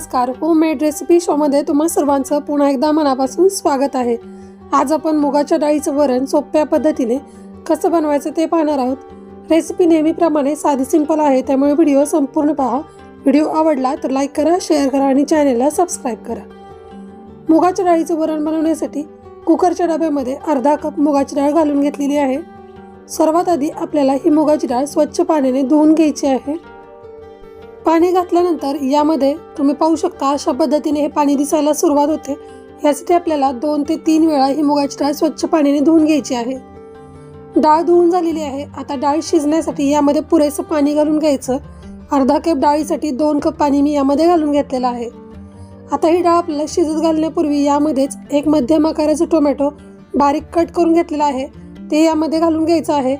नमस्कार. Homemade recipe शोमध्ये तुम्हा सर्वांचं पुन्हा एकदा मनापासून स्वागत आहे. आज आपण मुगाच्या डाळीचं वरण सोप्या पद्धतीने कसं बनवायचं ते पाहणार आहोत. रेसिपी नेहमीप्रमाणे साधी सिंपल आहे त्यामुळे व्हिडिओ संपूर्ण पहा. व्हिडिओ आवडला तर लाईक करा शेअर करा आणि चॅनेलला सबस्क्राईब करा. मुगाच्या डाळीचं वरण बनवण्यासाठी कुकरच्या डब्यामध्ये अर्धा कप मुगाची डाळ घालून घेतलेली आहे. सर्वात आधी आपल्याला ही मुगाची डाळ स्वच्छ पाण्याने धुवून घ्यायची आहे. पाणी घातल्यानंतर यामध्ये तुम्ही पाहू शकता अशा पद्धतीने हे पाणी दिसायला सुरुवात होते. यासाठी आपल्याला दोन ते तीन वेळा ही मुगाची डाळ स्वच्छ पाण्याने धुवून घ्यायची आहे. डाळ धुवून झालेली आहे. आता डाळ शिजण्यासाठी यामध्ये पुरेसं पाणी घालून घ्यायचं. अर्धा कप डाळीसाठी दोन कप पाणी मी यामध्ये घालून घेतलेलं आहे. आता ही डाळ आपल्याला शिजत घालण्यापूर्वी यामध्येच एक मध्यम आकाराचं टोमॅटो बारीक कट करून घेतलेला आहे. ते यामध्ये घालून घ्यायचं आहे.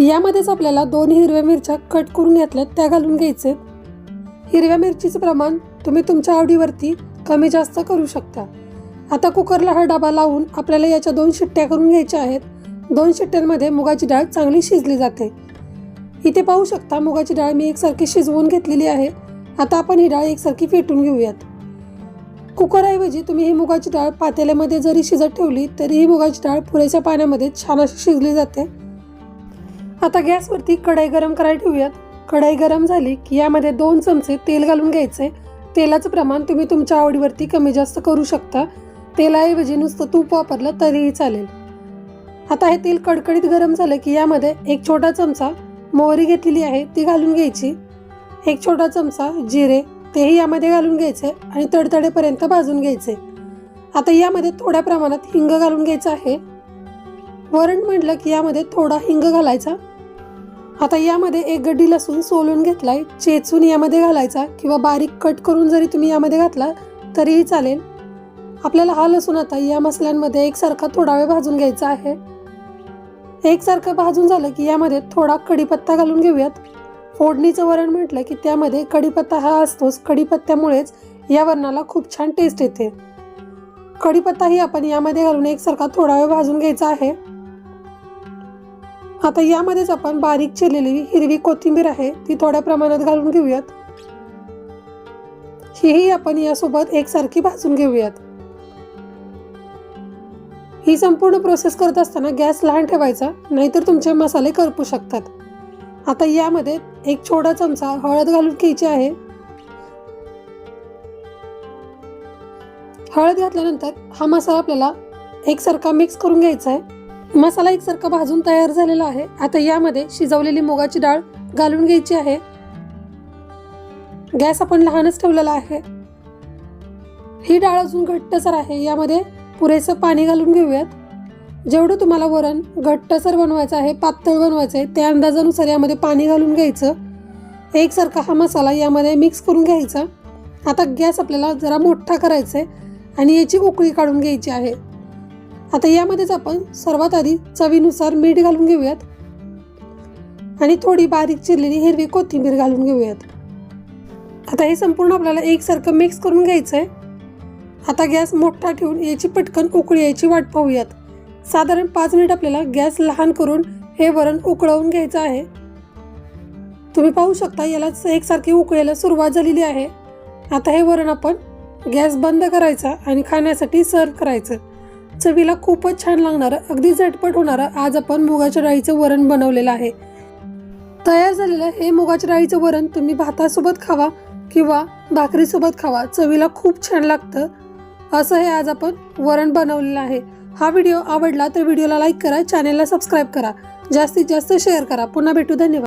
यामध्येच आपल्याला दोन हिरव्या मिरच्या कट करून घेतल्यात त्या घालून घ्यायचे हिरव्या मिरचीचं प्रमाण तुम्ही तुमच्या आवडीवरती कमी जास्त करू शकता. आता कुकरला हा डबा लावून आपल्याला याच्या दोन शिट्ट्या करून घ्यायच्या आहेत. दोन शिट्ट्यांमध्ये मुगाची डाळ चांगली शिजली जाते. इथे पाहू शकता मुगाची डाळ मी एकसारखी शिजवून घेतलेली आहे. आता आपण ही डाळ एकसारखी फेटून घेऊयात. कुकरऐवजी तुम्ही ही मुगाची डाळ पातेल्यामध्ये जरी शिजत ठेवली तरी ही मुगाची डाळ पुरेशा पाण्यामध्ये छान अशी शिजली जाते. आता गॅसवरती कढई गरम करायला ठेवूयात. कढई गरम झाली की यामध्ये दोन चमचे तेल घालून घ्यायचे. तेलाचं प्रमाण तुम्ही तुमच्या आवडीवरती कमी जास्त करू शकता. तेलाऐवजी नुसतं तूप वापरलं तरीही चालेल. आता हे तेल कडकडीत गरम झालं की यामध्ये एक छोटा चमचा मोहरी घेतलेली आहे ती घालून घ्यायची. एक छोटा चमचा जिरे तेही यामध्ये घालून घ्यायचे आणि तडतडेपर्यंत भाजून घ्यायचे. आता यामध्ये थोड्या प्रमाणात हिंग घालून घ्यायचं आहे. वरण म्हटलं की यामध्ये थोडा हिंग घालायचा. आता यामध्ये एक गड्डी लसूण सोलून घेतलाय चेचून यामध्ये घालायचा किंवा बारीक कट करून जरी तुम्ही यामध्ये घातला तरीही चालेल. आपल्याला हा लसूण आता या मसाल्यांमध्ये एकसारखा थोडा वेळ भाजून घ्यायचा आहे. एकसारखं भाजून झालं की यामध्ये थोडा कढीपत्ता घालून घेऊयात. फोडणीचं वरण म्हटलं की त्यामध्ये कढीपत्ता हा असतोच. कढीपत्त्यामुळेच या वरणाला खूप छान टेस्ट येते. कढीपत्ताही आपण यामध्ये घालून एकसारखा थोडा वेळ भाजून घ्यायचा आहे. आता यामध्येच आपण बारीक चिरलेली हिरवी कोथिंबीर आहे ती थोड्या प्रमाणात घालून घेऊयात. हीही आपण यासोबत एकसारखी भाजून घेऊयात. ही संपूर्ण प्रोसेस करत असताना गॅस लहान ठेवायचा नाहीतर तुमचे मसाले करपू शकतात. आता यामध्ये एक छोटा चमचा हळद घालून घ्यायची आहे. हळद घातल्यानंतर हा मसाला आपल्याला एकसारखा मिक्स करून घ्यायचा आहे. मसाला एकसारखा भाजून तयार झालेला आहे. आता यामध्ये शिजवलेली मुगाची डाळ घालून घ्यायची आहे. गॅस आपण लहानच ठेवलेला आहे. ही डाळ अजून घट्टसर आहे. यामध्ये पुरेसं पाणी घालून घेऊयात. जेवढं तुम्हाला वरण घट्टसर बनवायचं आहे पातळ बनवायचं आहे त्या अंदाजानुसार यामध्ये पाणी घालून घ्यायचं. एकसारखा हा मसाला यामध्ये मिक्स करून घ्यायचा. आता गॅस आपल्याला जरा मोठा करायचा आहे आणि याची उकळी काढून घ्यायची आहे. आता यामध्येच आपण सर्वात आधी चवीनुसार मीठ घालून घेऊयात. आणि थोडी बारीक चिरलेली हिरवी कोथिंबीर घालून घेऊयात. आता हे संपूर्ण आपल्याला एकसारखं मिक्स करून घ्यायचं आहे आता गॅस मोठा ठेवून याची पटकन उकळी यायची वाट पाहूयात. साधारण पाच मिनिट आपल्याला गॅस लहान करून हे वरण उकळवून घ्यायचं आहे. तुम्ही पाहू शकता याला एकसारखी उकळायला सुरुवात झालेली आहे. आता हे वरण आपण गॅस बंद करायचा आणि खाण्यासाठी सर्व करायचं. चवीला खूपच छान लागणारं अगदी झटपट होणारं आज आपण मुगाच्या डाळीचं वरण बनवलेलं आहे. तयार झालेलं हे मुगाच्या डाळीचं वरण तुम्ही भातासोबत खावा किंवा भाकरीसोबत खावा चवीला खूप छान लागतं. असं हे आज आपण वरण बनवलेलं आहे. हा व्हिडिओ आवडला तर व्हिडिओला लाईक करा चॅनेलला सबस्क्राईब करा. जास्तीत जास्त शेअर करा. पुन्हा भेटू. धन्यवाद.